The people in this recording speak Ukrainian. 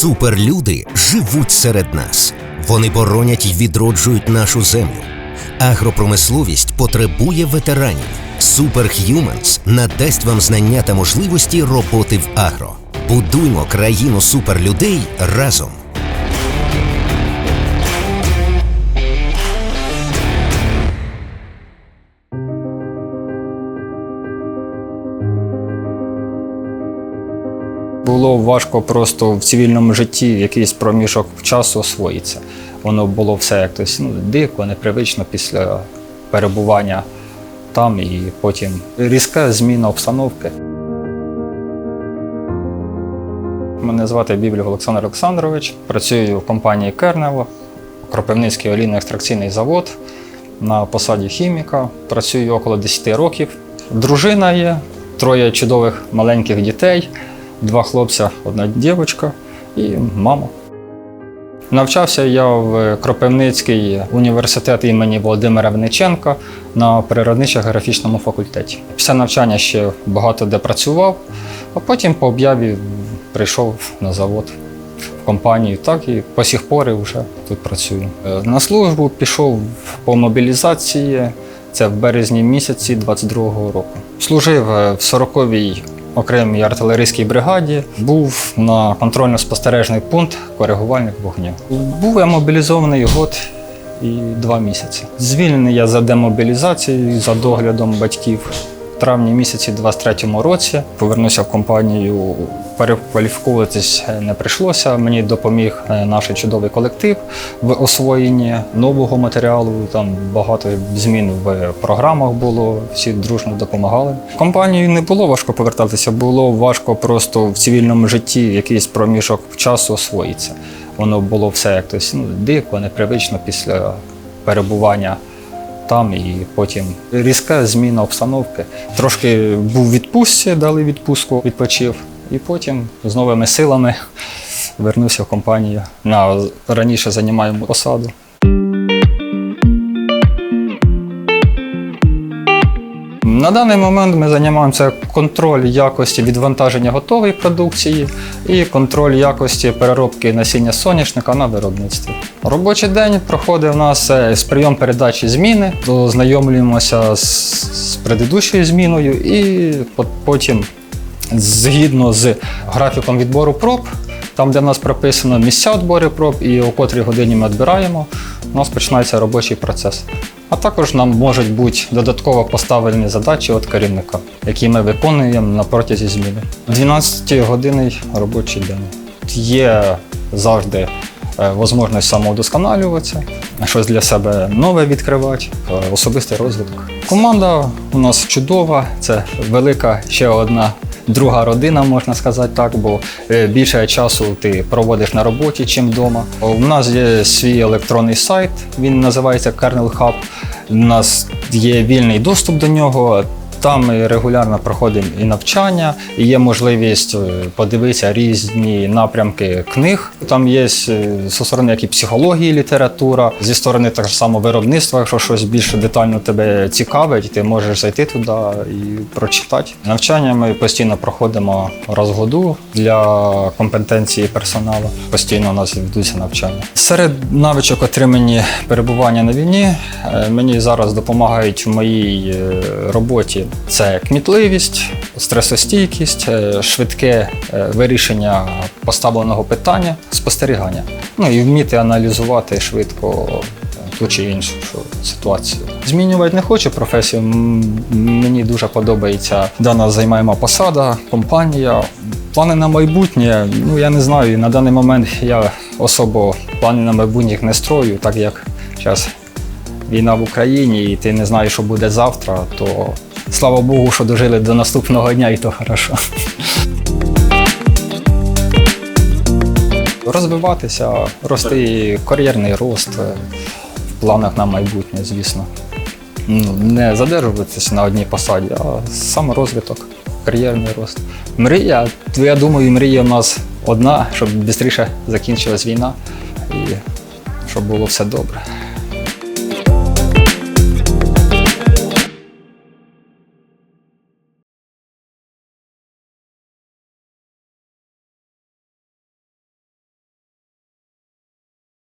Суперлюди живуть серед нас. Вони боронять і відроджують нашу землю. Агропромисловість потребує ветеранів. Superhumans надасть вам знання та можливості роботи в агро. Будуймо країну суперлюдей разом. Було важко просто в цивільному житті якийсь проміжок часу освоїться. Воно було все якось ну, дико, непривично після перебування там і потім різка зміна обстановки. Мене звати Біблів Олександр Олександрович. Працюю в компанії Кернево, Кропивницький олійно-екстракційний завод на посаді хіміка. Працюю около 10 років. Дружина є, троє чудових маленьких дітей, два хлопця, одна дівчинка і мама. Навчався я в Кропивницький університет імені Володимира Винниченка на природничо-графічному факультеті. Після навчання ще багато де працював, а потім по об'яві прийшов на завод в компанію, так і по сих пори вже тут працюю. Е, На службу пішов по мобілізації. Це в березні місяці 22-го року. Служив е, в 40-й окремій артилерійській бригаді, був на контрольно-спостережний пункт коригувальник вогню. Був я мобілізований год і два місяці. Звільнений я за демобілізацією, за доглядом батьків. В травні місяці 23-му році повернувся в компанію. Перекваліфіковуватись не прийшлося. Мені допоміг е, наш чудовий колектив в освоєнні нового матеріалу. Там багато змін в програмах було. Всі дружно допомагали. В компанію не було важко повертатися, було важко просто в цивільному житті якийсь проміжок часу освоїться. Воно було все якось ну, дико, непривично після перебування там і потім різка зміна обстановки. Трошки був відпустці, дали відпустку, відпочив, і потім з новими силами вернувся в компанію на раніше займаємо посаду. На даний момент ми займаємося контроль якості відвантаження готової продукції і контроль якості переробки насіння соняшника на виробництві. Робочий день проходить у нас е, з прийом передачі зміни, ознайомлюємося з, з предыдущою зміною і по- потім згідно з графіком відбору проб, там, де в нас прописано місця відбору проб і о котрій годині ми відбираємо, у нас починається робочий процес. А також нам можуть бути додатково поставлені задачі від керівника, які ми виконуємо на протязі зміни. 12 годинний робочий день. Є завжди е, можливість самоудосконалюватися, щось для себе нове відкривати, е, особистий розвиток. Команда у нас чудова, це велика ще одна. Друга родина, можна сказати так, бо е, більше часу ти проводиш на роботі, чим вдома. У нас є свій електронний сайт, він називається Kernel Hub. У нас є вільний доступ до нього. Там регулярно проходимо і навчання, і є можливість е, подивитися різні напрямки книг. Там є е, зі сторони як і психології, література, зі сторони так само виробництва, якщо щось більше детально тебе цікавить, ти можеш зайти туди і прочитати. Навчання ми постійно проходимо раз в году для компетенції персоналу. Постійно у нас ведуться навчання. Серед навичок отримані перебування на війні. е, Мені зараз допомагають в моїй роботі це кмітливість, стресостійкість, е, швидке е, вирішення поставленого питання, спостерігання. Ну і вміти аналізувати швидко ту чи іншу ситуацію. Змінювати не хочу професію. Мені дуже подобається дана займаємо посада, компанія. Плани на майбутнє, ну я не знаю. На даний момент я особо плани на майбутнє не строю, так як зараз війна в Україні, і ти не знаєш, що буде завтра, то слава Богу, що дожили до наступного дня, і то хорошо. Розвиватися, рости кар'єрний рост в планах на майбутнє, звісно. Ну, не задержуватися на одній посаді, а саморозвиток, кар'єрний рост. Мрія, я думаю, мрія в нас одна, щоб швидше закінчилась війна і щоб було все добре.